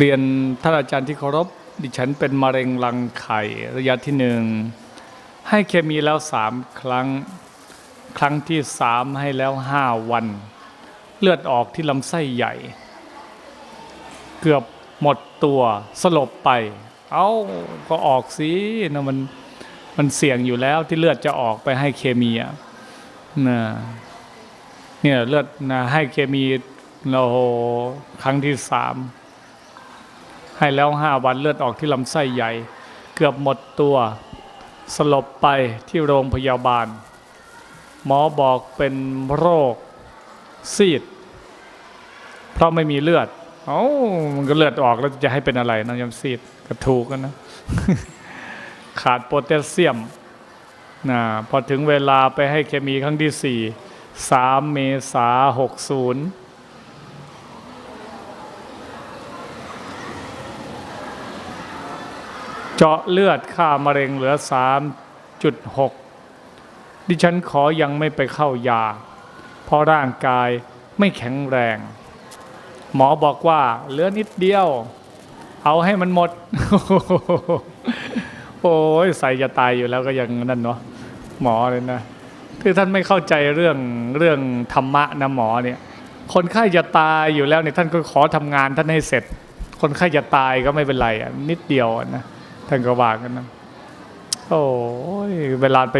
เรียนท่านอาจารย์ที่เคารพดิฉันเป็นมะเร็งรังไข่ระยะที่หนึ่งให้เคมีแล้วสามครั้ง ครั้งที่สามให้แล้วห้าวัน เลือดออกที่ลำไส้ใหญ่ เกือบหมดตัวสลบไป เอ้าก็ออกสินะมันมันเสี่ยงอยู่แล้วที่เลือดจะออกไปให้เคมีอะนะเนี่ยเลือดนะให้เคมีเราครั้งที่สาม ให้แล้วห้าวันเลือดออกที่ลำไส้ใหญ่ เกือบหมดตัว สลบไปที่โรงพยาบาล หมอบอกเป็นโรคซีด เพราะไม่มีเลือดเอ้ามันก็เลือดออกแล้วจะให้เป็นอะไรนะยำซีดก็ถูกกันนะ ขาดโพแทสเซียมนะพอถึงเวลาไปให้เคมีครั้งที่สี่สามเมษาหกศูนย์ เจาะเลือดค่ามะเร็งเหลือ 3.6 ดิฉันขอยังไม่ไปเข้ายา เพราะร่างกายไม่แข็งแรง หมอบอกว่าเหลือนิดเดียว เอาให้มันหมด โอ้ยใส่จะตายอยู่แล้วก็ยังนั่นเนาะหมอเลยนะคือท่านไม่เข้าใจเรื่องเรื่องธรรมะนะหมอเนี่ย คนไข้จะตายอยู่แล้วเนี่ยท่านก็ขอทำงานท่านให้เสร็จ คนไข้จะตายก็ไม่เป็นไรอะนิดเดียวนะ ท่านก็ว่ากันนะโอ้ยเวลาไป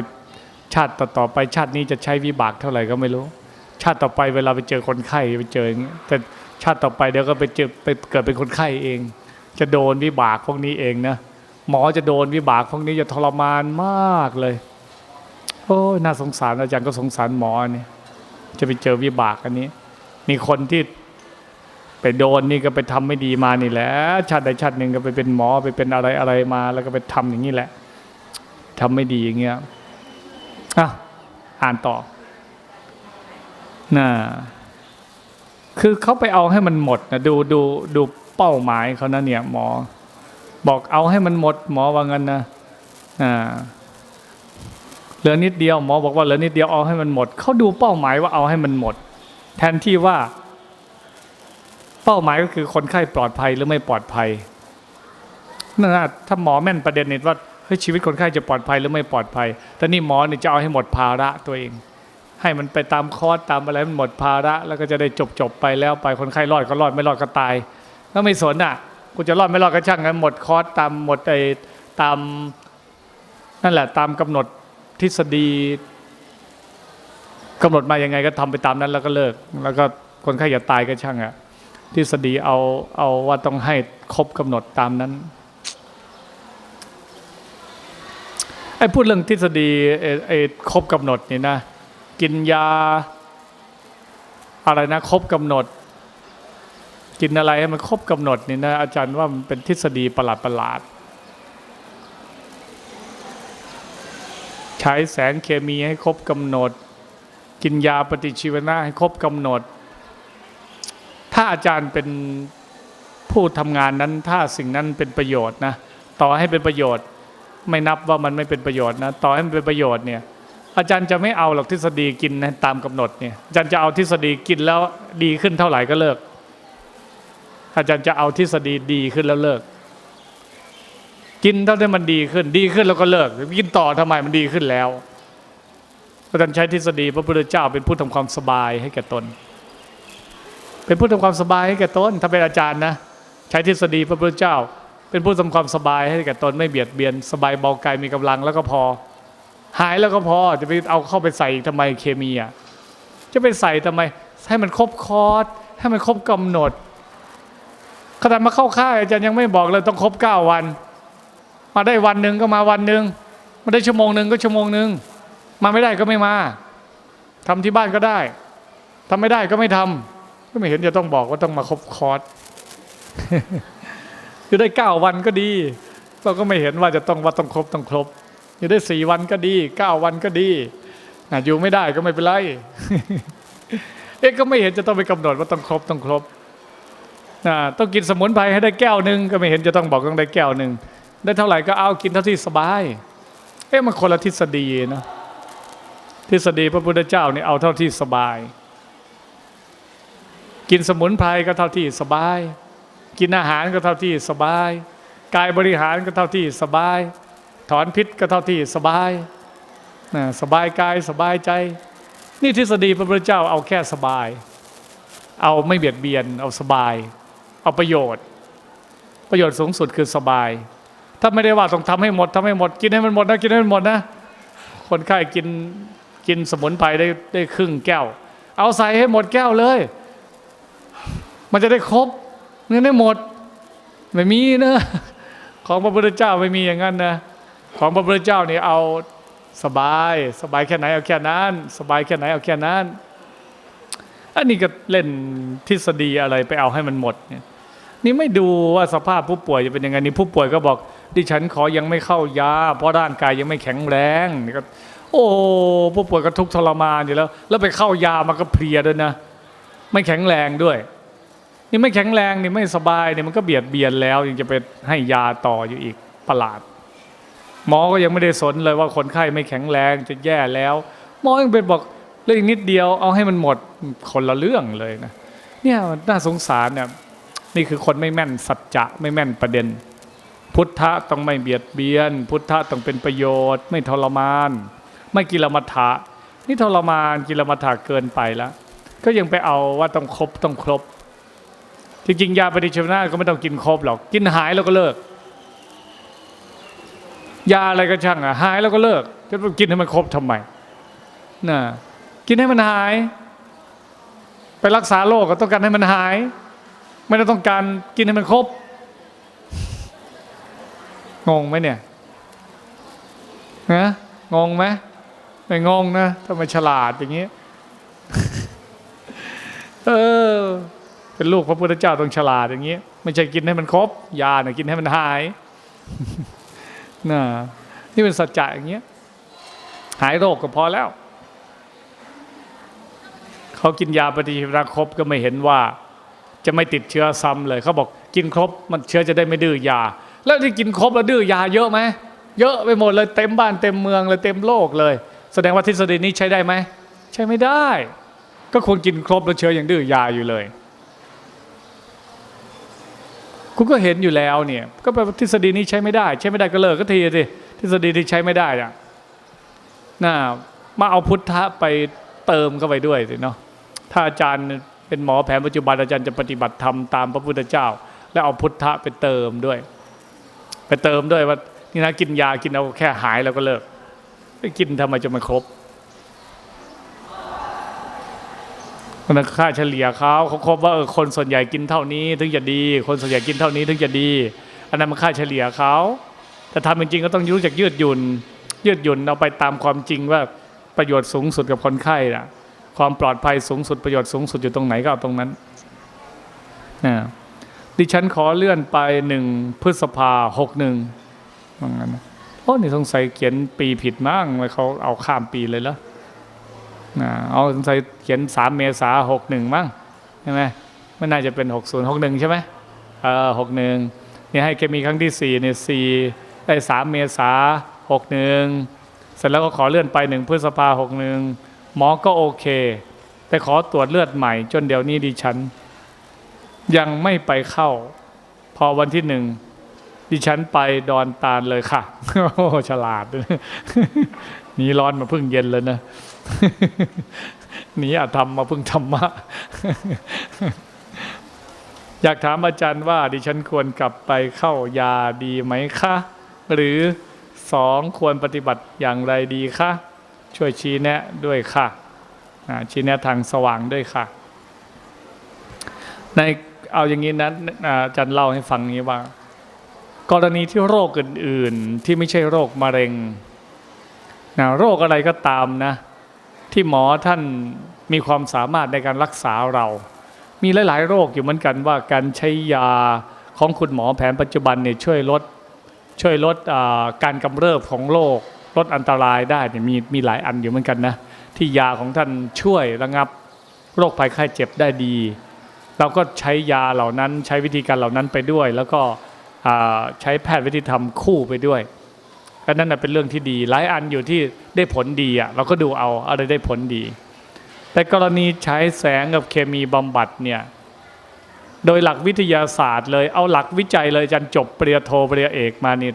ชาติต่อไปชาตินี้จะใช้วิบากเท่าไหร่ก็ไม่รู้ ชาติต่อไปเวลาไปเจอคนไข้ไปเจออย่างเงี้ยแต่ชาติต่อไปเดี๋ยวก็ไปเจอไปเกิดเป็นคนไข้เอง จะโดนวิบากพวกนี้เองนะหมอจะโดนวิบากพวกนี้จะทรมานมากเลย โอ้ยน่าสงสารอาจารย์ก็สงสารหมอเนี่ยจะไปเจอวิบากอันนี้ มีคนที่ ไปโดนนี่ก็ไปทำไม่ดีมานี่แหละชาติใดชาติหนึ่งก็ไปเป็นหมอไปเป็นอะไรอะไรมา แล้วก็ไปทำอย่างนี้แหละทำไม่ดีอย่างเงี้ยอะอ่านต่อน่ะคือเขาไปเอาให้มันหมดนะดูดูดูเป้าหมายเขานะเนี่ยหมอ บอกเอาให้มันหมด หมอว่างั้นนะอ่าเหลือนิดเดียวหมอบอกว่าเหลือนิดเดียวเอาให้มันหมดเขาดูเป้าหมายว่าเอาให้มันหมด แทนที่ว่า เป้าหมายก็คือคนไข้ปลอดภัยหรือไม่ปลอดภัยนั่นนะถ้าหมอแม่นประเด็นนี้ว่าเฮ้ยชีวิตคนไข้จะปลอดภัยหรือไม่ปลอดภัย แต่นี่หมอเนี่ยจะเอาให้หมดภาระตัวเอง ให้มันไปตามคอร์สตามอะไรมันหมดภาระ แล้วก็จะได้จบจบไปแล้วไปคนไข้รอดก็รอดไม่รอดก็ตายก็ไม่สนอะกูจะรอดไม่รอดก็ช่างกันหมดคอร์สตามหมดไอ้ตามนั่นแหละตามกำหนดทฤษฎีกำหนดมายังไงก็ทำไปตามนั้นแล้วก็เลิก แล้วก็คนไข้อย่าตายก็ช่างอะ ทฤษฎีเอาเอาว่าต้องให้ครบกำหนดตามนั้นไอ้พูดเรื่องทฤษฎีไอ้ครบกำหนดนี่นะ กินยา อะไรนะครบกำหนด กินอะไรให้มันครบกำหนดนี่นะอาจารย์ว่ามันเป็นทฤษฎีประหลาดประหลาดใช้แสงเคมีให้ครบกำหนด กินยาปฏิชีวนะให้ครบกำหนด ถ้าอาจารย์เป็นผู้ทำงานนั้น ถ้าสิ่งนั้นเป็นประโยชน์นะต่อให้เป็นประโยชน์ ไม่นับว่ามันไม่เป็นประโยชน์นะต่อให้มันเป็นประโยชน์เนี่ยอาจารย์จะไม่เอาหรอกทฤษฎีกินนะตามกำหนดเนี่ยอาจารย์จะเอาทฤษฎีกินแล้วดีขึ้นเท่าไหร่ก็เลิก อาจารย์จะเอาทฤษฎีดีขึ้นแล้วเลิก กินเท่าที่มันดีขึ้น ดีขึ้นแล้วก็เลิกกินต่อทำไมมันดีขึ้นแล้วอาจารย์ใช้ทฤษฎีพระพุทธเจ้าเป็นผู้ทำความสบายให้แก่ตน เป็นผู้ทำความสบายให้แก่ตนถ้าเป็นอาจารย์นะใช้ทฤษฎีพระพุทธเจ้า เป็นผู้ทำความสบายให้แก่ตนไม่เบียดเบียน สบายเบากายมีกำลังแล้วก็พอ หายแล้วก็พอจะไปเอาเข้าไปใส่อีกทำไมเคมีอะจะไปใส่ทำไมให้มันครบคอร์สให้มันครบกำหนดขนาดมาเข้าค่ายอาจารย์ยังไม่บอกเลยต้องครบเก้าวัน มาได้วันหนึ่งก็มาวันหนึ่งมาได้ชั่วโมงหนึ่งก็ชั่วโมงหนึ่งมาไม่ได้ก็ไม่มาทำที่บ้านก็ได้ทำไม่ได้ก็ไม่ทำก็ ไม่เห็นจะต้องบอกว่าต้องมาครบคอร์สอยู่ได้เก้าวันก็ดี เราก็ไม่เห็นว่าจะต้องว่าต้องครบต้องครบ อยู่ได้สี่วันก็ดีเก้าวันก็ดีอะอยู่ไม่ได้ก็ไม่เป็นไรเอ๊ะก็ไม่เห็นจะต้องไปกำหนดว่าต้องครบต้องครบต้องกินสมุนไพรให้ได้แก้วหนึ่งก็ไม่เห็นจะต้องบอกต้องได้แก้วหนึ่งได้เท่าไหร่ก็เอากินเท่าที่สบาย เอ๊ะมันคนละทฤษฎีนะทฤษฎีพระพุทธเจ้านี่เอาเท่าที่สบาย กินสมุนไพรก็เท่าที่สบาย กินอาหารก็เท่าที่สบาย กายบริหารก็เท่าที่สบาย ถอนพิษก็เท่าที่สบายนะสบายกายสบายใจ นี่ทฤษฎีพระพุทธเจ้าเอาแค่สบาย เอาไม่เบียดเบียน เอาสบาย เอาประโยชน์ ประโยชน์สูงสุดคือสบาย ถ้าไม่ได้ว่าต้องทำให้หมดทำให้หมด กินให้มันหมดนะกินให้มันหมดนะ คนไข้กินกินสมุนไพรได้ได้ครึ่งแก้ว เอาใส่ให้หมดแก้วเลย มันจะได้ครบเงินได้หมด ไม่มีนะของพระพุทธเจ้าไม่มีอย่างนั้นนะของพระพุทธเจ้านี่เอาสบาย สบายแค่ไหนเอาแค่นั้น สบายแค่ไหนเอาแค่นั้น อันนี้ก็เล่นทฤษฎีอะไรไปเอาให้มันหมดเนี่ยนี่ไม่ดูว่าสภาพผู้ป่วยจะเป็นยังไงนี่ผู้ป่วยก็บอก ดิฉันขอยังไม่เข้ายา เพราะร่างกายยังไม่แข็งแรงนี่ก็โอ้ผู้ป่วยก็ทุกข์ทรมานอยู่แล้ว แล้วไปเข้ายามันก็เพลียด้วยนะ ไม่แข็งแรงด้วย นี่ไม่แข็งแรงนี่ไม่สบายเนี่ยมันก็เบียดเบียนแล้ว ยังจะไปให้ยาต่ออยู่อีกประหลาด หมอก็ยังไม่ได้สนเลยว่าคนไข้ไม่แข็งแรงจะแย่แล้ว หมอยังเป็นบอกเรื่องอีกนิดเดียวเอาให้มันหมดคนละเรื่องเลยนะเนี่ยน่าสงสารเนี่ยนี่คือคนไม่แม่นสัจจะไม่แม่นประเด็น พุทธะต้องไม่เบียดเบียน พุทธะต้องเป็นประโยชน์ ไม่ทรมาน ไม่กิลมัฏฐะนี่ทรมานกิลมัฏฐะเกินไปแล้ว ก็ยังไปเอาว่าต้องครบต้องครบ จริงๆยาปฏิชีวนะก็ไม่ต้องกินครบหรอกกินหายแล้วก็เลิก ยาอะไรก็ช่างอะหายแล้วก็เลิกจะไปกินให้มันครบทำไมน่ะกินให้มันหาย ไปรักษาโรคก็ต้องการให้มันหาย ไม่ได้ต้องการกินให้มันครบงงไหมเนี่ยนะงงไหมไม่งงนะทำไมฉลาดอย่างนี้ เออ เป็นลูกพระพุทธเจ้าต้องฉลาดอย่างนี้ไม่ใช่กินให้มันครบยาเนี่ยกินให้มันหายน่ะนี่เป็นสัจจะอย่างเงี้ยหายโรคก็พอแล้ว เขากินยาปฏิชีวนะครบก็ไม่เห็นว่า จะไม่ติดเชื้อซ้ำเลยเขาบอกกินครบมันเชื้อจะได้ไม่ดื้อยา แล้วที่กินครบแล้วดื้อยาเยอะไหมเยอะไปหมดเลยเต็มบ้านเต็มเมืองเลยเต็มโลกเลย แสดงว่าทฤษฎีนี้ใช้ได้ไหมใช้ไม่ได้ ก็ควรกินครบแล้วเชื้อยังดื้อยาอยู่เลย คุณก็เห็นอยู่แล้วเนี่ย ก็แปลว่าทฤษฎีนี้ใช้ไม่ได้ ใช้ไม่ได้ก็เลิกก็ทีสิทฤษฎีที่ใช้ไม่ได้อะน่ามาเอาพุทธะไปเติมเข้าไปด้วยสิเนาะถ้าอาจารย์เป็นหมอแผนปัจจุบันอาจารย์จะปฏิบัติธรรมตามพระพุทธเจ้า แล้วเอาพุทธะไปเติมด้วย ไปเติมด้วยว่านี่นะกินยากินเอาแค่หายแล้วก็เลิกไปกินทำไมจะไม่ครบ มันค่าเฉลี่ยเขาเขาครบว่าเออคนส่วนใหญ่กินเท่านี้ถึงจะดี คนส่วนใหญ่กินเท่านี้ถึงจะดี อันนั้นมันค่าเฉลี่ยเขาแต่ทำจริงๆก็ต้องรู้จักยืดหยุ่น ยืดหยุ่นเอาไปตามความจริงว่าประโยชน์สูงสุดกับคนไข้นะความปลอดภัยสูงสุดประโยชน์สูงสุดอยู่ตรงไหนก็เอาตรงนั้นนะดิฉันขอเลื่อนไปหนึ่งพฤษภาหกหนึ่งว่างั้นโอ้นี่สงสัยเขียนปีผิดมั้งเลยเขาเอาข้ามปีเลยแล้วนะ เอาสงสัยเขียนสามเมษาหกหนึ่งมั้งใช่ไหมไม่น่าจะเป็นหกศูนย์หกหนึ่งใช่ไหมเออหกหนึ่งนี่ให้เคมีครั้งที่สี่เนี่ยสี่ได้สามเมษาหกหนึ่งเสร็จแล้วก็ขอเลื่อนไปหนึ่งพฤษภาหกหนึ่งหมอก็โอเค แต่ขอตรวจเลือดใหม่ จนเดี๋ยวนี้ดิฉัน ยังไม่ไปเข้า พอวันที่หนึ่งดิฉันไปดอนตาลเลยค่ะ โอ้ฉลาด นี่ร้อนมาเพิ่งเย็นเลยนะ หนีอาธรรมมาพิ่งธรรมะ อยากถามอาจารย์ว่าดิฉันควรกลับไปเข้ายาดีไหมคะ หรือสองควรปฏิบัติอย่างไรดีคะช่วยชี้แนะด้วยค่ะชี้แนะทางสว่างด้วยค่ะ ในเอาอย่างนี้นะอาอาจารย์เล่าให้ฟังนี้ว่า กรณีที่โรคอื่น ๆ ที่ไม่ใช่โรคมะเร็งนะโรคอะไรก็ตามนะ ที่หมอท่านมีความสามารถในการรักษาเรา มีหลาย ๆ โรคอยู่เหมือนกันว่าการใช้ยาของคุณหมอแผนปัจจุบันเนี่ยช่วยลดช่วยลดการกำเริบของโรคลดอันตรายได้เนี่ยมีมีหลายอันอยู่เหมือนกันนะที่ยาของท่านช่วยระงับโรคภัยไข้เจ็บได้ดี เราก็ใช้ยาเหล่านั้นใช้วิธีการเหล่านั้นไปด้วย แล้วก็ใช้แพทย์วิธีธรรมคู่ไปด้วย ก็นั่นเป็นเรื่องที่ดี หลายอันอยู่ที่ได้ผลดีอะเราก็ดูเอาอะไรได้ผลดี แต่กรณีใช้แสงกับเคมีบำบัดเนี่ยโดยหลักวิทยาศาสตร์เลยเอาหลักวิจัยเลยอาจารย์จบปริญญาโทปริญญาเอกมานี่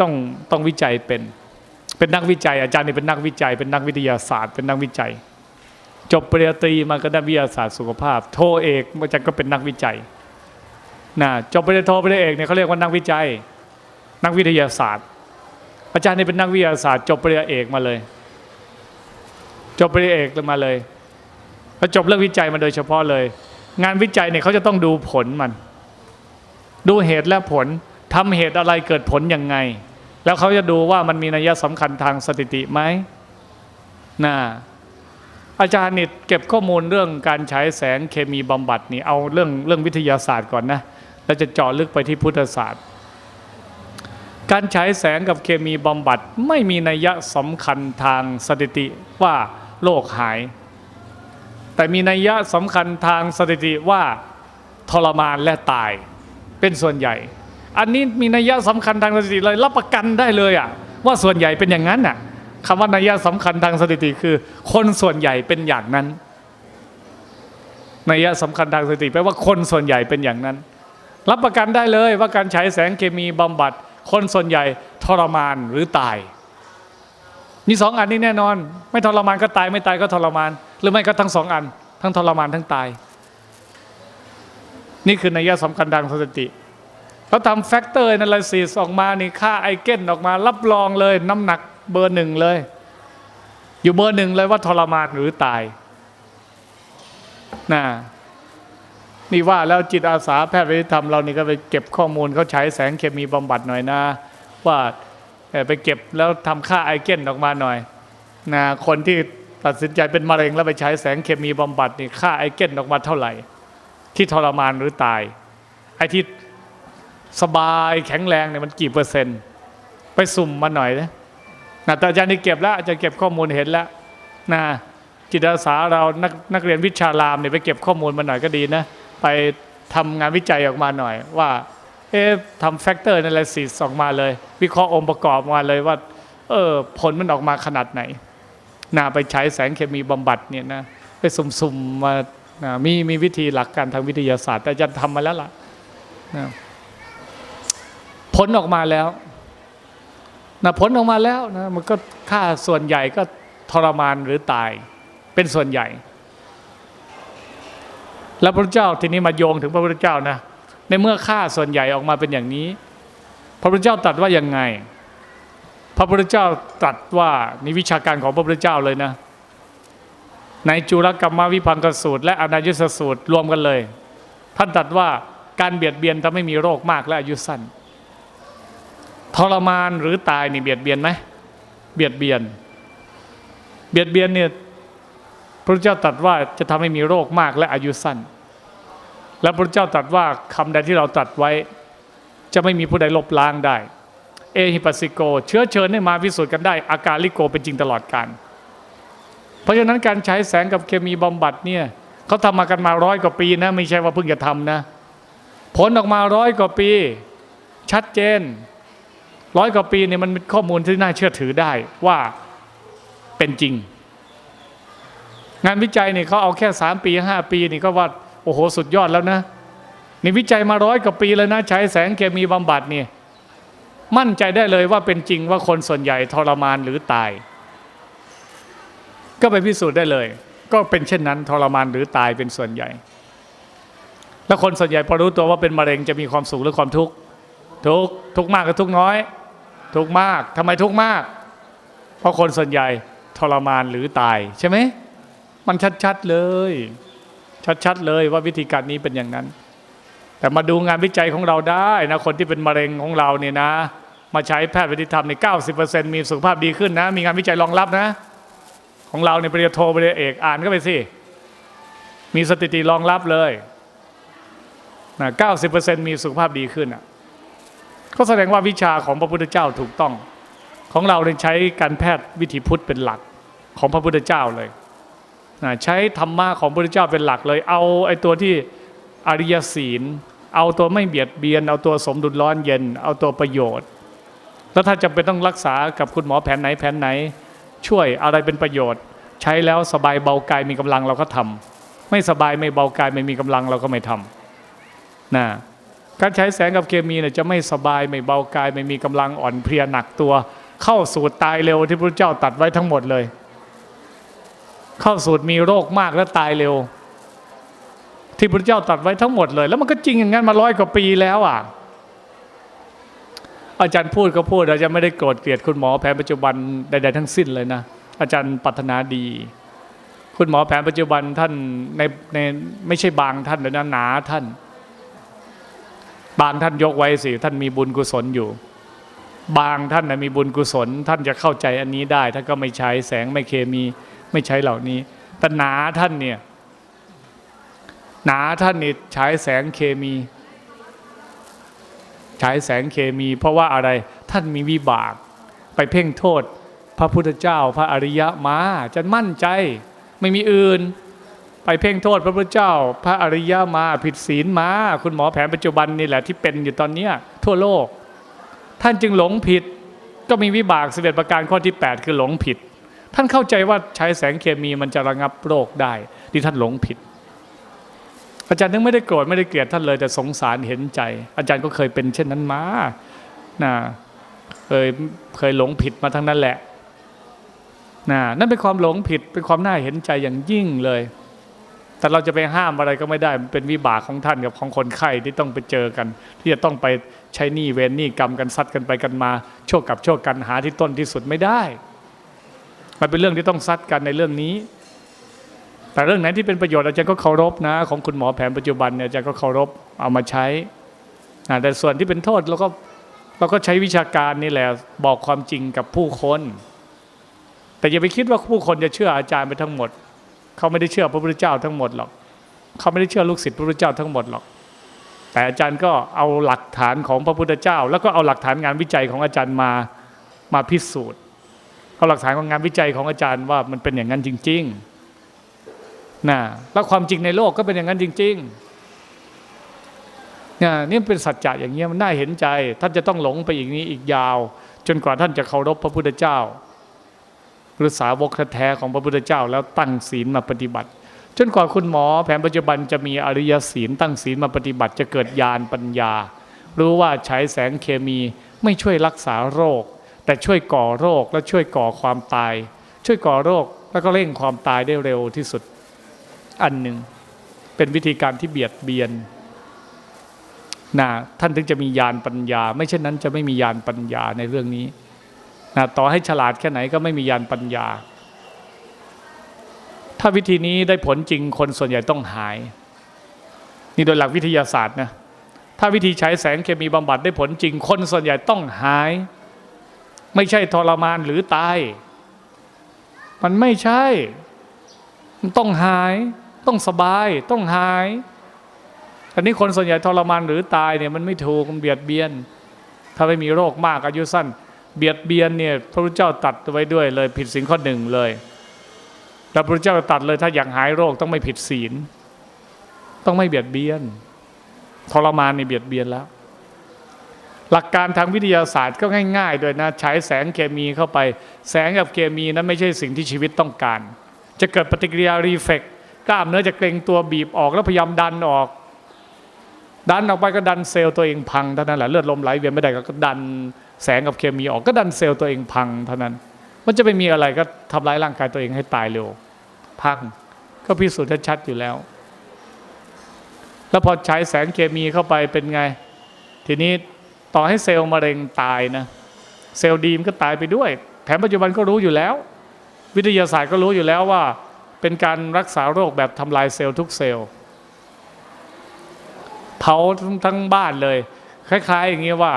ต้องต้องวิจัยเป็น เป็นนักวิจัย อาจารย์นี่เป็นนักวิจัย เป็นนักวิทยาศาสตร์ เป็นนักวิจัย จบปริญญาตรีมาก็ด้วิทยาศาสตร์สุขภาพ โทเอกอาจารย์ก็เป็นนักวิจัยนะจบปริญญาโทปริญญาเอกเนี่ยเขาเรียกว่านักวิจัย นักวิทยาศาสตร์ อาจารย์นี่เป็นนักวิทยาศาสตร์จบปริญญาเอกมาเลย จบปริญญาเอกมาเลยแล้วจบเรื่องวิจัยมาโดยเฉพาะเลย งานวิจัยเนี่ยเขาจะต้องดูผลมัน ดูเหตุและผลทำเหตุอะไรเกิดผลยังไง แล้วเขาจะดูว่ามันมีนัยสำคัญทางสถิติไหมนะอาจารย์นี่เก็บข้อมูลเรื่องการใช้แสงเคมีบำบัดนี่เอาเรื่องเรื่องวิทยาศาสตร์ก่อนนะแล้วจะเจาะลึกไปที่พุทธศาสตร์ การใช้แสงกับเคมีบำบัดไม่มีนัยสำคัญทางสถิติว่าโรคหาย แต่มีนัยสำคัญทางสถิติว่าทรมานและตายเป็นส่วนใหญ่ อันนี้มีนัยสำคัญทางสถิติเลยรับประกันได้เลยอะว่าส่วนใหญ่เป็นอย่างนั้นน่ะคำว่านัยสำคัญทางสถิติคือ คนส่วนใหญ่เป็นอย่างนั้นนัยสำคัญทางสถิติแปลว่าคนส่วนใหญ่เป็นอย่างนั้น รับประกันได้เลยว่าการใช้แสงเคมีบำบัด คนส่วนใหญ่ทรมานหรือตาย มีสองอันนี้แน่นอน ไม่ทรมานก็ตาย ไม่ตายก็ทรมาน หรือไม่ก็ทั้งสองอัน ทั้งทรมานทั้งตาย นี่คือนัยสำคัญทางสติเขาทำแฟกเตอร์นาลิซิสออกมานี่ค่าไอเกนออกมา รับรองเลยน้ำหนักเบอร์หนึ่งเลย อยู่เบอร์หนึ่งเลยว่าทรมานหรือตายนะ นี่ว่าแล้วจิตอาสาแพทย์วิทยธรรมเรานี่ก็ไปเก็บข้อมูลเขาใช้แสงเคมีบำบัดหน่อยนะ ว่าไปเก็บแล้วทำค่าไอเกนออกมาหน่อยนะคนที่ตัดสินใจเป็นมะเร็งแล้วไปใช้แสงเคมีบำบัดนี่ค่าไอเกนออกมาเท่าไหร่ ที่ทรมานหรือตายไอที่สบายแข็งแรงเนี่ยมันกี่เปอร์เซ็นต์ ไปสุ่มมาหน่อยนะนะแต่อาจารย์นี่เก็บแล้วอาจารย์เก็บข้อมูลเห็นแล้วนะจิตอาสาเรานักนักเรียนวิชารามเนี่ยไปเก็บข้อมูลมาหน่อยก็ดีนะ ไปทำงานวิจัยออกมาหน่อย ว่า เอ๊ะทำแฟกเตอร์ในลสิสออกมาเลย วิเคราะห์องค์ประกอบมาเลยว่า เออผลมันออกมาขนาดไหนนะไปใช้แสงเคมีบำบัดเนี่ยนะไปสุ่มๆมานะมีมีวิธีหลักการทางวิทยาศาสตร์แต่อาจารย์ทำมาแล้วล่ะนะผลออกมาแล้วนะผลออกมาแล้วนะมันก็ค่าส่วนใหญ่ก็ทรมานหรือตายเป็นส่วนใหญ่ แล้วพระเจ้าทีนี้มาโยงถึงพระพุทธเจ้านะในเมื่อค่าส่วนใหญ่ออกมาเป็นอย่างนี้ พระพุทธเจ้าตรัสว่ายังไง พระพุทธเจ้าตรัสว่านี่วิชาการของพระพุทธเจ้าเลยนะ ในจุลกรรมวิพังกสูตร และอนายุสสูตรรวมกันเลย ท่านตรัสว่าการเบียดเบียนทำให้มีโรคมากและอายุสั้นทรมานหรือตายนี่เบียดเบียนไหมเบียดเบียน เบียดเบียนเนี่ยพระเจ้าตรัสว่าจะทำให้มีโรคมากและอายุสั้น และพระเจ้าตรัสว่าคำใดที่เราตรัสไว้ จะไม่มีผู้ใดลบล้างได้ เอหิปัสสิโก เชื้อเชิญให้มาพิสูจน์กันได้ อาการลิโกเป็นจริงตลอดการเพราะฉะนั้นการใช้แสงกับเคมีบำบัดเนี่ยเขาทำมากันมาร้อยกว่าปีนะ ไม่ใช่ว่าเพิ่งจะทำนะ ผลออกมาร้อยกว่าปี ชัดเจนร้อยกว่าปีเนี่ยมันเป็นข้อมูลที่น่าเชื่อถือได้ว่าเป็นจริง งานวิจัยเนี่ยเขาเอาแค่สามปีห้าปีนี่ก็ว่า โอ้โหสุดยอดแล้วนะนี่วิจัยมาร้อยกว่าปีแล้วนะ ใช้แสงเคมีบำบัดเนี่ยมั่นใจได้เลยว่าเป็นจริงว่าคนส่วนใหญ่ทรมานหรือตาย ก็ไปพิสูจน์ได้เลย ก็เป็นเช่นนั้นทรมานหรือตายเป็นส่วนใหญ่ แล้วคนส่วนใหญ่พอรู้ตัวว่าเป็นมะเร็งจะมีความสุขหรือความทุกข์ทุกทุกมากกับทุกน้อย ทุกมากทำไมทุกมาก เพราะคนส่วนใหญ่ทรมานหรือตายใช่ไหมมันชัดๆเลย ชัดๆเลยว่าวิธีการนี้เป็นอย่างนั้น แต่มาดูงานวิจัยของเราได้นะคนที่เป็นมะเร็งของเราเนี่ยนะ มาใช้แพทย์วิทยธรรมในเก้าสิบเปอร์เซ็นต์มีสุขภาพดีขึ้นนะ มีงานวิจัยรองรับนะ ของเราในปริญญาโทปริญญาเอกอ่านก็ไปสิ มีสถิติรองรับเลยนะเก้าสิบเปอร์เซ็นต์มีสุขภาพดีขึ้นอะก็แสดงว่าวิชาของพระพุทธเจ้าถูกต้อง ของเราเนี่ยใช้การแพทย์วิถีพุทธเป็นหลักของพระพุทธเจ้าเลย นะใช้ธรรมะของพระพุทธเจ้าเป็นหลักเลย เอาไอ้ตัวที่อริยศีล เอาตัวไม่เบียดเบียน เอาตัวสมดุลร้อนเย็น เอาตัวประโยชน์ แล้วถ้าจำเป็นต้องรักษากับคุณหมอแผนไหนแผนไหน ช่วยอะไรเป็นประโยชน์ ใช้แล้วสบายเบากายมีกำลังเราก็ทำไม่สบายไม่เบากายไม่มีกำลังเราก็ไม่ทนะการใช้แสงกับเคมีเนี่ยจะไม่สบายไม่เบากายไม่มีกำลังอ่อนเพลียหนักตัว เข้าสู่ตายเร็วที่พระเจ้าตัดไว้ทั้งหมดเลย เข้าสู่มีโรคมากและตายเร็ว ที่พระเจ้าตัดไว้ทั้งหมดเลย แล้วมันก็จริงอย่างนั้นมาร้อยกว่าปีแล้วอะ อาจารย์พูดก็พูดอาจารย์ไม่ได้โกรธเกลียดคุณหมอแผนปัจจุบันใดๆทั้งสิ้นเลยนะอาจารย์ปรารถนาดี คุณหมอแผนปัจจุบันท่านในในไม่ใช่บางท่านเลยนะหนาท่าน บางท่านยกไว้สิท่านมีบุญกุศลอยู่บางท่านนะมีบุญกุศล ท่านจะเข้าใจอันนี้ได้ท่านก็ไม่ใช้แสงไม่เคมี ไม่ใช้เหล่านี้ แต่หนาท่านเนี่ย หนาท่านนี่ใช้แสงเคมี ใช้แสงเคมี เพราะว่าอะไรท่านมีวิบาก ไปเพ่งโทษ พระพุทธเจ้าพระอริยะมาจะมั่นใจ ไม่มีอื่น ไปเพ่งโทษพระพุทธเจ้า พระอริยะมาผิดศีลมา คุณหมอแผนปัจจุบันนี่แหละที่เป็นอยู่ตอนเนี้ทั่วโลก ท่านจึงหลงผิดก็มีวิบากสิบเอ็ดประการข้อที่ 8 คือหลงผิด ท่านเข้าใจว่าใช้แสงเคมีมันจะระงับโรคได้ ที่ท่านหลงผิด อาจารย์นึงไม่ได้โกรธไม่ได้เกลียดท่านเลย แต่สงสารเห็นใจ อาจารย์ก็เคยเป็นเช่นนั้นมานะเคยเคยหลงผิดมาทั้งนั้นแหละนะนั่นเป็นความหลงผิดเป็นความน่าเห็นใจอย่างยิ่งเลย แต่เราจะไปห้ามอะไรก็ไม่ได้มันเป็นวิบากของท่านกับของคนไข้ที่ต้องไปเจอกัน ที่จะต้องไปใช้หนี้เวรหนี้กรรมกันซัดกันไปกันมา โชคกับโชคกันหาที่ต้นที่สุดไม่ได้ มันเป็นเรื่องที่ต้องซัดกันในเรื่องนี้ แต่เรื่องไหนที่เป็นประโยชน์อาจารย์ก็เคารพนะ ของคุณหมอแผนปัจจุบันเนี่ยอาจารย์ก็เคารพเอามาใช้นะแต่ส่วนที่เป็นโทษเราก็เราก็ใช้วิชาการนี่แหละบอกความจริงกับผู้คน แต่อย่าไปคิดว่าผู้คนจะเชื่ออาจารย์ไปทั้งหมด เขาไม่ได้เชื่อพระพุทธเจ้าทั้งหมดหรอก เขาไม่ได้เชื่อลูกศิษย์พระพุทธเจ้าทั้งหมดหรอก แต่อาจารย์ก็เอาหลักฐานของพระพุทธเจ้า แล้วก็เอาหลักฐานงานวิจัยของอาจารย์มามาพิสูจน์ เอาหลักฐานของงานวิจัยของอาจารย์ว่ามันเป็นอย่างนั้นจริงๆนะแล้วความจริงในโลกก็เป็นอย่างนั้นจริงๆนะนี่เป็นสัจจะอย่างเงี้ยมันน่าเห็นใจ ท่านจะต้องหลงไปอีกนี้อีกยาว จนกว่าท่านจะเคารพพระพุทธเจ้า หรือสาวกแท้ของพระพุทธเจ้า แล้วตั้งศีลมาปฏิบัติ จนกว่าคุณหมอแผนปัจจุบันจะมีอริยศีลตั้งศีลมาปฏิบัติ จะเกิดญาณปัญญา รู้ว่าใช้แสงเคมีไม่ช่วยรักษาโรค แต่ช่วยก่อโรคและช่วยก่อความตาย ช่วยก่อโรคแล้วก็เร่งความตายได้เร็วที่สุด อันหนึ่งเป็นวิธีการที่เบียดเบียนนะท่านถึงจะมีญาณปัญญา ไม่เช่นนั้นจะไม่มีญาณปัญญาในเรื่องนี้นะต่อให้ฉลาดแค่ไหนก็ไม่มีญาณปัญญา ถ้าวิธีนี้ได้ผลจริงคนส่วนใหญ่ต้องหาย นี่โดยหลักวิทยาศาสตร์นะถ้าวิธีใช้แสงเคมีบำบัดได้ผลจริงคนส่วนใหญ่ต้องหาย ไม่ใช่ทรมานหรือตาย มันไม่ใช่ มันต้องหาย ต้องสบาย ต้องหายอันนี้คนส่วนใหญ่ทรมานหรือตายเนี่ยมันไม่ถูกมันเบียดเบียน ถ้าไม่มีโรคมากอายุสั้น เบียดเบียนเนี่ยพระพุทธเจ้าตัดไว้ด้วยเลยผิดศีลข้อหนึ่งเลยแล้วพระพุทธเจ้าตัดเลยถ้าอยากหายโรคต้องไม่ผิดศีล ต้องไม่เบียดเบียน ทรมานในเบียดเบียนแล้ว หลักการทางวิทยาศาสตร์ก็ง่ายๆด้วยนะใช้แสงเคมีเข้าไป แสงกับเคมีนั้นไม่ใช่สิ่งที่ชีวิตต้องการ จะเกิดปฏิกิริยารีเฟกกล้ามเนื้อจะเกร็งตัวบีบออกแล้วพยายามดันออก ดันออกไปก็ดันเซลล์ตัวเองพังเท่านั้นแหละเลือดลมไหลเวียนไม่ได้ก็ดันแสงกับเคมีออกก็ดันเซลล์ตัวเองพังเท่านั้น มันจะไม่มีอะไรก็ทำร้ายร่างกายตัวเองให้ตายเร็วพังก็พิสูจน์ชัดๆอยู่แล้ว แล้วพอใช้แสงเคมีเข้าไปเป็นไง ทีนี้ ต่อให้เซลล์มะเร็งตายนะ เซลล์ดีมก็ตายไปด้วย แผนปัจจุบันก็รู้อยู่แล้ว วิทยาศาสตร์ก็รู้อยู่แล้วว่า เป็นการรักษาโรคแบบทำลายเซลล์ทุกเซลล์เผาทั้งทั้งบ้านเลย คล้ายๆ อย่างนี้ว่า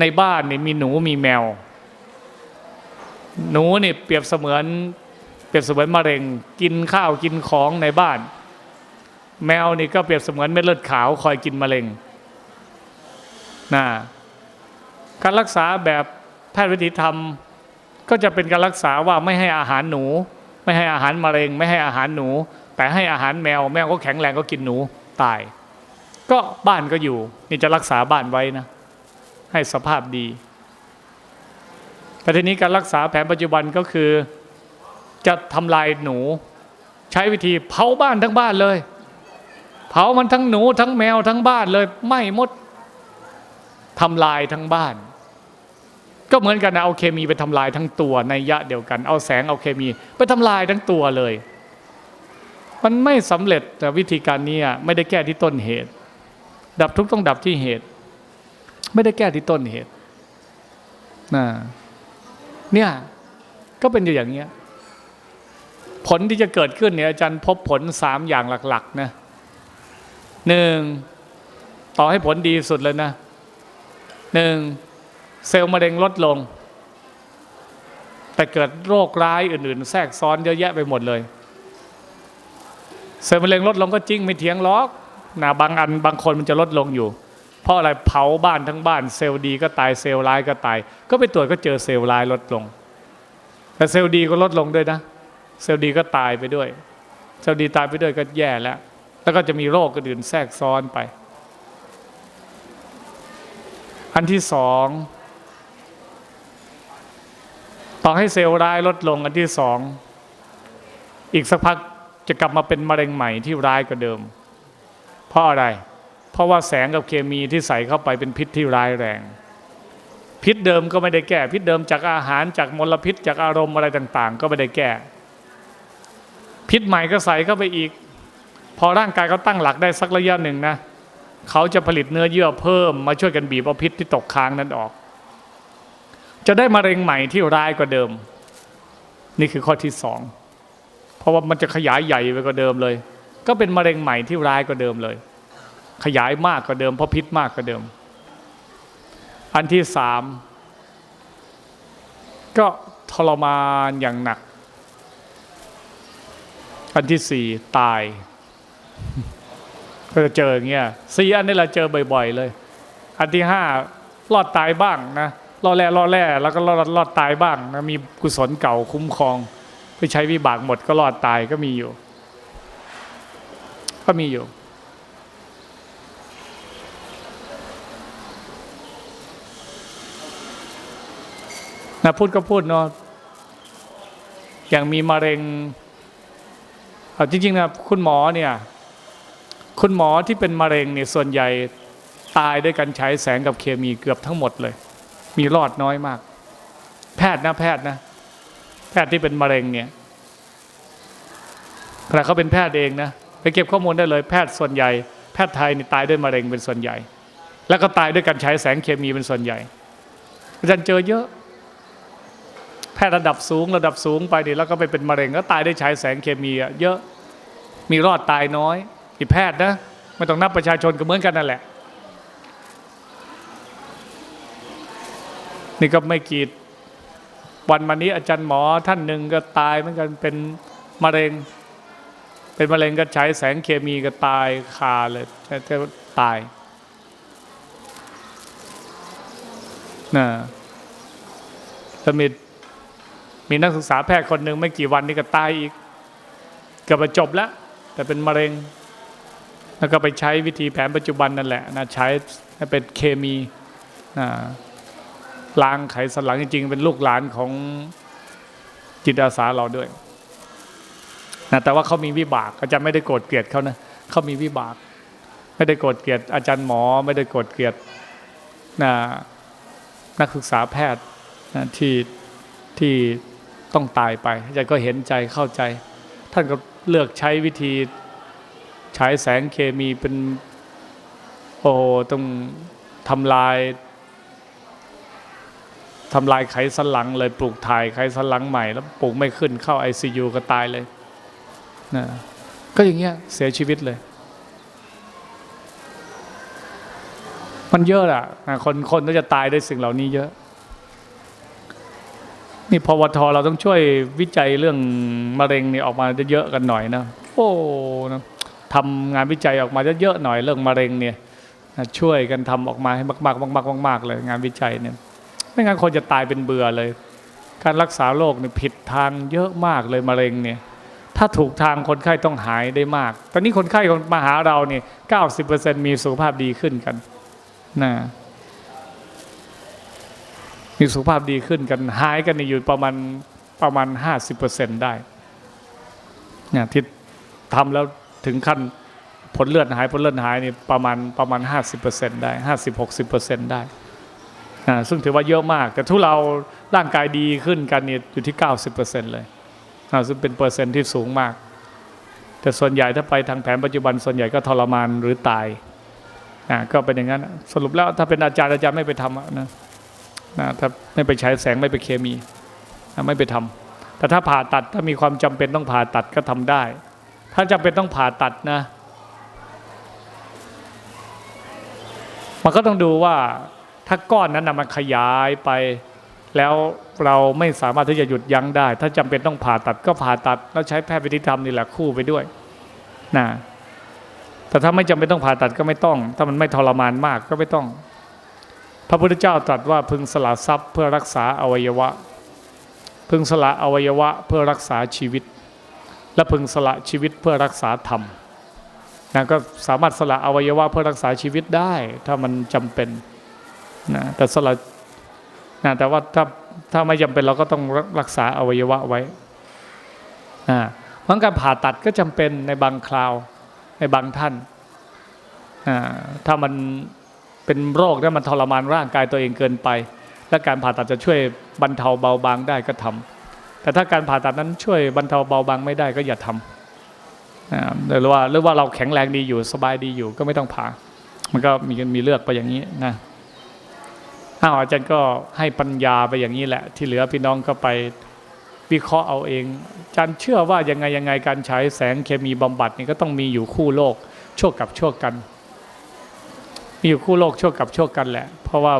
ในบ้านนี่มีหนูมีแมว หนูนี่เปรียบเสมือนเปรียบเสมือนมะเร็ง กินข้าวกินของในบ้าน แมวนี่ก็เปรียบเสมือนเม็ดเลือดขาวคอยกินมะเร็ง นะการรักษาแบบแพทย์วิถีธรรม ก็จะเป็นการรักษาว่าไม่ให้อาหารหนู ไม่ให้อาหารมะเร็ง ไม่ให้อาหารหนู แต่ให้อาหารแมว แมวก็แข็งแรงก็กินหนูตาย ก็บ้านก็อยู่ นี่จะรักษาบ้านไว้นะ ให้สภาพดีแต่ทีนี้การรักษาแผนปัจจุบันก็คือ จะทำลายหนู ใช้วิธีเผาบ้านทั้งบ้านเลยเเผามันทั้งหนูทั้งแมวทั้งบ้านเลยไหม้หมด ทำลายทั้งบ้าน ก็เหมือนกันนะเอาเคมีไปทำลายทั้งตัวในยะเดียวกัน เอาแสงเอาเคมี ไปทำลายทั้งตัวเลย มันไม่สำเร็จแต่วิธีการนี้ไม่ได้แก้ที่ต้นเหตุ ดับทุกต้องดับที่เหตุ ไม่ได้แก้ที่ต้นเหตุนะเนี่ยก็เป็นอยู่อย่างเงี้ยผลที่จะเกิดขึ้นเนี่ยอาจารย์พบผลสามอย่างหลักๆนะหนึ่งต่อให้ผลดีสุดเลยนะ หนึ่งเซลล์มะเร็งลดลง แต่เกิดโรคร้ายอื่น ๆ แทรกซ้อนเยอะแยะไปหมดเลย เซลล์มะเร็งลดลงก็จริงไม่เถียงล็อกนะบางอันบางคนมันจะลดลงอยู่ เพราะอะไรเผาบ้านทั้งบ้านเซลล์ดีก็ตายเซลล์ร้ายก็ตาย ก็ไปตรวจก็เจอเซลล์ร้ายลดลง แต่เซลล์ดีก็ลดลงด้วยนะ เซลล์ดีก็ตายไปด้วย เซลล์ดีตายไปด้วยก็แย่แล้ว แล้วก็จะมีโรคอื่นแทรกซ้อนไป อันที่สองต่อให้เซลล์ร้ายลดลงอันที่สองอีกสักพักจะกลับมาเป็นมะเร็งใหม่ที่ร้ายกว่าเดิม เพราะอะไร เพราะว่าแสงกับเคมีที่ใส่เข้าไปเป็นพิษที่ร้ายแรง พิษเดิมก็ไม่ได้แก้ พิษเดิมจากอาหารจากมลพิษจากอารมณ์อะไรต่าง ๆ ก็ไม่ได้แก้ พิษใหม่ก็ใส่เข้าไปอีก พอร่างกายเขาตั้งหลักได้สักระยะหนึ่งนะ เขาจะผลิตเนื้อเยื่อเพิ่มมาช่วยกันบีบเอาพิษที่ตกค้างนั้นออก จะได้มะเร็งใหม่ที่ร้ายกว่าเดิม นี่คือข้อที่สองเพราะว่ามันจะขยายใหญ่ไปกว่าเดิมเลย ก็เป็นมะเร็งใหม่ที่ร้ายกว่าเดิมเลย ขยายมากกว่าเดิมเพราะพิษมากกว่าเดิม อันที่สามก็ทรมานอย่างหนัก อันที่สี่ตาย ก็จะเจออย่างเงี้ยสี่อันนี้เราเจอบ่อย ๆ เลย อันที่ห้ารอดตายบ้างนะรอดแร่รอดแร่แล้วก็รอดรอดตายบ้างนะมีกุศลเก่าคุ้มครองไปใช้วิบากหมดก็รอดตายก็มีอยู่ ก็มีอยู่นะพูดก็พูดเนาะอย่างมีมะเร็งจริงๆนะคุณหมอเนี่ย คุณหมอที่เป็นมะเร็งเนี่ยส่วนใหญ่ตายด้วยการใช้แสงกับเคมีเกือบทั้งหมดเลย มีรอดน้อยมาก แพทย์นะแพทย์นะ แพทย์ที่เป็นมะเร็งเนี่ยขณะเขาเป็นแพทย์เองนะไปเก็บข้อมูลได้เลย แพทย์ส่วนใหญ่ แพทย์ไทยนี่ตายด้วยมะเร็งเป็นส่วนใหญ่ แล้วก็ตายด้วยการใช้แสงเคมีเป็นส่วนใหญ่อาจารย์เจอเยอะ แพทย์ระดับสูงระดับสูงไปดิแล้วก็ไปเป็นมะเร็งก็ตายด้วยใช้แสงเคมีเยอะ มีรอดตายน้อย ที่แพทย์นะไม่ต้องนับประชาชนก็เหมือนกันนั่นแหละ นี่ก็ไม่กีดวันมานี้อาจารย์หมอท่านหนึ่งก็ตายเหมือนกันเป็นมะเร็ง เป็นมะเร็งก็ใช้แสงเคมีก็ตายคาเลยแค่ตายนะแล้วมีมีนักศึกษาแพทย์คนหนึ่งไม่กี่วันนี้ก็ตายอีกเกือบจะจบแล้ว แต่เป็นมะเร็ง แล้วก็ไปใช้วิธีแผนปัจจุบันนั่นแหละนะใช้ให้เป็นเคมีนะล้างไขสันหลังจริงๆ เป็นลูกหลานของจิตอาสาเราด้วยนะแต่ว่าเขามีวิบาก อาจารย์ไม่ได้โกรธเกลียดเขานะเขามีวิบาก ไม่ได้โกรธเกลียด อาจารย์หมอ ไม่ได้โกรธเกลียดนะนักศึกษาแพทย์นะที่ที่ต้องตายไปอาจารย์ก็เห็นใจเข้าใจ ท่านก็เลือกใช้วิธี ฉายแสงเคมีเป็นโอ้โหต้องทำลายทำลายไขสันหลังเลยปลูกถ่ายไขสันหลังใหม่ แล้วปลูกไม่ขึ้นเข้า ICU ก็ตายเลยนะก็อย่างเงี้ยเสียชีวิตเลย มันเยอะอะนะคนคนก็จะตายด้วยสิ่งเหล่านี้เยอะ นี่พวทเราต้องช่วยวิจัยเรื่องมะเร็งนี่ออกมาเยอะกันหน่อยนะ โอ้นะ ทำงานวิจัยออกมาเยอะๆหน่อยเรื่องมะเร็งเนี่ยช่วยกันทำออกมาให้มากๆมากๆมากๆเลยงานวิจัยเนี่ยไม่งั้นคนจะตายเป็นเบื่อเลย การรักษาโรคเนี่ยผิดทางเยอะมากเลยมะเร็งเนี่ยถ้าถูกทางคนไข้ต้องหายได้มาก ตอนนี้คนไข้มาหาเราเนี่ยเก้าสิบเปอร์เซ็นมีสุขภาพดีขึ้นกันนะมีสุขภาพดีขึ้นกันหายกันนี่อยู่ประมาณประมาณห้าสิบเปอร์เซ็นได้เนี่ยที่ทำแล้ว ถึงขั้นผลเลือดหายผลเลือดหายนี่ประมาณประมาณ 50%ได้ 50-60%ได้อ่าซึ่งถือว่าเยอะมาก แต่ทุเราร่างกายดีขึ้นกันเนี่ยอยู่ที่ 90%เลยอ่าซึ่งเป็นเปอร์เซ็นต์ที่สูงมาก แต่ส่วนใหญ่ถ้าไปทางแผนปัจจุบันส่วนใหญ่ก็ทรมานหรือตายอ่าก็เป็นอย่างนั้น สรุปแล้วถ้าเป็นอาจารย์อาจารย์ไม่ไปทำนะนะถ้าไม่ไปใช้แสงไม่ไปเคมีอะไม่ไปทำแต่ถ้าผ่าตัดถ้ามีความจำเป็นต้องผ่าตัดก็ทำได้ ถ้าจำเป็นต้องผ่าตัดนะ มันก็ต้องดูว่าถ้าก้อนนั้นนะมันขยายไป แล้วเราไม่สามารถที่จะหยุดยั้งได้ ถ้าจำเป็นต้องผ่าตัดก็ผ่าตัด แล้วใช้แพทย์วิธีธรรมนี่แหละคู่ไปด้วยนะแต่ถ้าไม่จำเป็นต้องผ่าตัดก็ไม่ต้อง ถ้ามันไม่ทรมานมากก็ไม่ต้อง พระพุทธเจ้าตรัสว่าพึงสละทรัพย์เพื่อรักษาอวัยวะ พึงสละอวัยวะเพื่อรักษาชีวิต และพึงสละชีวิตเพื่อรักษาธรรมนะก็สามารถสละอวัยวะเพื่อรักษาชีวิตได้ ถ้ามันจำเป็นนะแต่สละนะแต่ว่าถ้าถ้าไม่จำเป็นเราก็ต้องรักษาอวัยวะไว้นะเพราะการผ่าตัดก็จำเป็นในบางคราวในบางท่านอ่าถ้ามันเป็นโรคแล้วมันทรมานร่างกายตัวเองเกินไป และการผ่าตัดจะช่วยบรรเทาเบาบางได้ก็ทำ แต่ถ้าการผ่าตัดนั้นช่วยบรรเทาเบาบางไม่ได้ก็อย่าทำหรือว่าหรือว่าเราแข็งแรงดีอยู่สบายดีอยู่ก็ไม่ต้องผ่า มันก็มีมีเลือกไปอย่างนี้นะอ้าวอาจารย์ก็ให้ปัญญาไปอย่างนี้แหละ ที่เหลือพี่น้องก็ไปวิเคราะห์เอาเองอาจารย์เชื่อว่ายังไงยังไงการใช้แสงเคมีบำบัดนี่ก็ต้องมีอยู่คู่โลกชั่วกับชั่วกัน มีอยู่คู่โลกชั่วกับชั่วกันแหละ เพราะว่า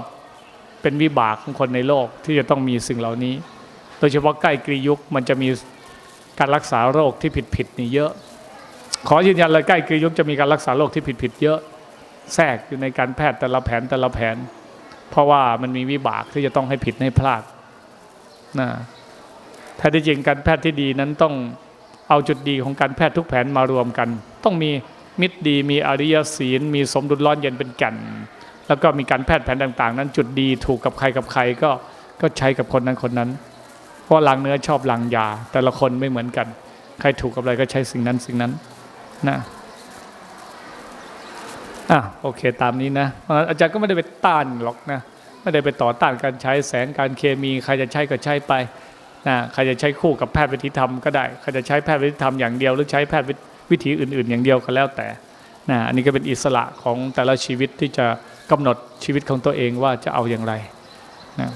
เป็นวิบากของคนในโลกที่จะต้องมีสิ่งเหล่านี้ โดยเฉพาะใกล้กรียุคมันจะมีการรักษาโรคที่ผิดๆนี่เยอะ ขอยืนยันเลยใกล้กรียุคจะมีการรักษาโรคที่ผิดผิดๆเยอะ แทรกอยู่ในการแพทย์แต่ละแผนแต่ละแผน เพราะว่ามันมีวิบากที่จะต้องให้ผิดให้พลาดนะแท้ที่จริงการแพทย์ที่ดีนั้นต้องเอาจุดดีของการแพทย์ทุกแผนมารวมกัน ต้องมีมิตรดีมีอริยศีล มีสมดุลร้อนเย็นเป็นแก่น แล้วก็มีการแพทย์แผนต่าง ๆ นั้นจุดดีถูกกับใครกับใครก็ก็ใช้กับคนนั้นคนนั้น เพราะหลางเนื้อชอบหลางยา แต่ละคนไม่เหมือนกัน ใครถูกกับอะไรก็ใช้สิ่งนั้นสิ่งนั้นนะอะโอเคตามนี้นะอาจารย์ก็ไม่ได้ไปต้านหรอกนะไม่ได้ไปต่อต้านการใช้แสงการเคมี ใครจะใช้ก็ใช้ไปนะใครจะใช้คู่กับแพทย์วิธีธรรมก็ได้ใครจะใช้แพทย์วิธีธรรมอย่างเดียวหรือใช้แพทย์วิธีอื่น ๆ อย่างเดียวก็แล้วแต่นะอันนี้ก็เป็นอิสระของแต่ละชีวิตที่จะกำหนดชีวิตของตัวเองว่าจะเอาอย่างไรนะ